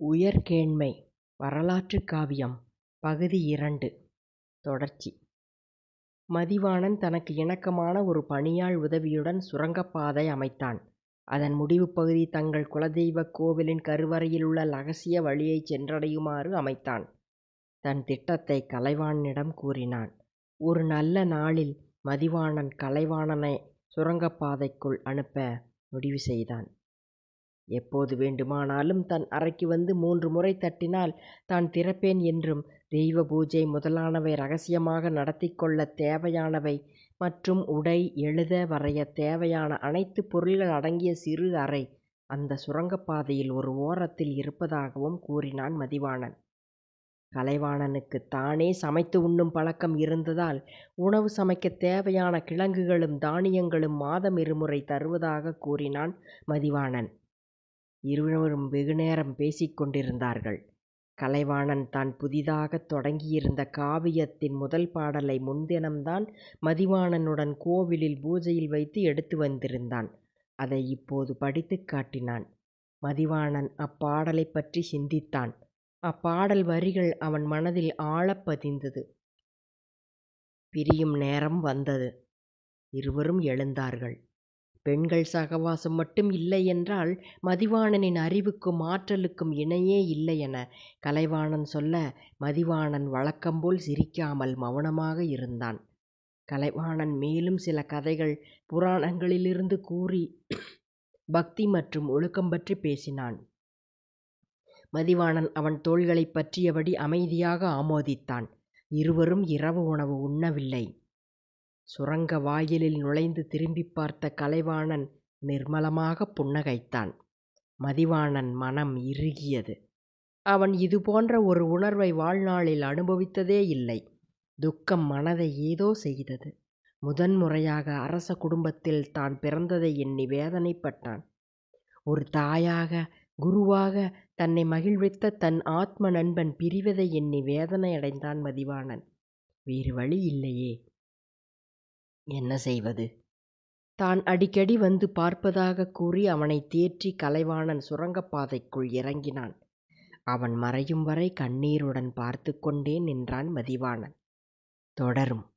உயர்கேண்மை வரலாற்றுக் காவியம் பகுதி இரண்டு தொடர்ச்சி மதிவாணன் தனக்கு இணக்கமான ஒரு பணியாள் உதவியுடன் சுரங்கப்பாதை அமைத்தான். அதன் முடிவு பகுதி தங்கள் குலதெய்வக் கோவிலின் கருவறையிலுள்ள ரகசிய வழியைச் சென்றடையுமாறு அமைத்தான். தன் திட்டத்தைக் கலைவாணனிடம் கூறினான். ஒரு நல்ல நாளில் மதிவாணன் கலைவாணனை சுரங்கப்பாதைக்குள் அனுப்ப முடிவு செய்தான். எப்போது வேண்டுமானாலும் தன் அறைக்கு வந்து மூன்று முறை தட்டினால் தான் திறப்பேன் என்றும் தெய்வ பூஜை முதலானவை ரகசியமாக நடத்திக் கொள்ளத் தேவையானவை மற்றும் உடை, எழுத, வரையத் தேவையான அனைத்துப் பொருள்கள் அடங்கிய சிறு அறை அந்தச் சுரங்கப்பாதையில் ஒரு ஓரத்தில் இருப்பதாகவும் கூறினான் மதிவாணன். கலைவாணனுக்குத் தானே சமைத்து உண்ணும் பழக்கம் இருந்ததால் உணவு சமைக்கத் தேவையான கிழங்குகளும் தானியங்களும் மாதம் இருமுறை தருவதாகக் கூறினான் மதிவாணன். இருவரும் வெகுநேரம் பேசிக் கொண்டிருந்தார்கள். கலைவாணன் தான் புதிதாகத் தொடங்கியிருந்த காவியத்தின் முதல் பாடலை முன்தினம்தான் மதிவாணனுடன் கோவிலில் பூஜையில் வைத்து எடுத்து வந்திருந்தான். அதை இப்போது படித்துக் காட்டினான். மதிவாணன் அப்பாடலைப் பற்றி சிந்தித்தான். அப்பாடல் வரிகள் அவன் மனதில் ஆழப் பதிந்தது. பிரியும் நேரம் வந்தது. இருவரும் எழுந்தார்கள். பெண்கள் சகவாசம் மட்டும் இல்லை என்றால் மதிவாணனின் அறிவுக்கும் ஆற்றலுக்கும் இணையே இல்லை என கலைவாணன் சொல்ல மதிவாணன் வழக்கம்போல் சிரிக்காமல் மௌனமாக இருந்தான். கலைவாணன் மேலும் சில கதைகள் புராணங்களிலிருந்து கூறி பக்தி மற்றும் ஒழுக்கம் பற்றிப் பேசினான். மதிவாணன் அவன் தோள்களைப் பற்றியபடி அமைதியாக ஆமோதித்தான். இருவரும் இரவு உணவு உண்ணவில்லை. சுரங்க வாயிலில் நுழைந்து திரும்பிப் பார்த்த கலைவாணன் நிர்மலமாகப் புன்னகைத்தான். மதிவாணன் மனம் இறுகியது. அவன் இதுபோன்ற ஒரு உணர்வை வாழ்நாளில் அனுபவித்ததே இல்லை. துக்கம் மனதை ஏதோ செய்தது. முதன்முறையாக அரச குடும்பத்தில் தான் பிறந்ததை எண்ணி வேதனைப்பட்டான். ஒரு தாயாக, குருவாக தன்னை மகிழ்வித்த தன் ஆத்ம நண்பன் பிரிவதை எண்ணி வேதனையடைந்தான் மதிவாணன். வேறு வழி இல்லையே. என்ன செய்வது? தான் அடிக்கடி வந்து பார்ப்பதாகக் கூறி அவனைத் தேற்றி கலைவாணன் சுரங்கப்பாதைக்குள் இறங்கினான். அவன் மறையும் வரை கண்ணீருடன் பார்த்துக் கொண்டே நின்றான் மதிவாணன். தொடரும்.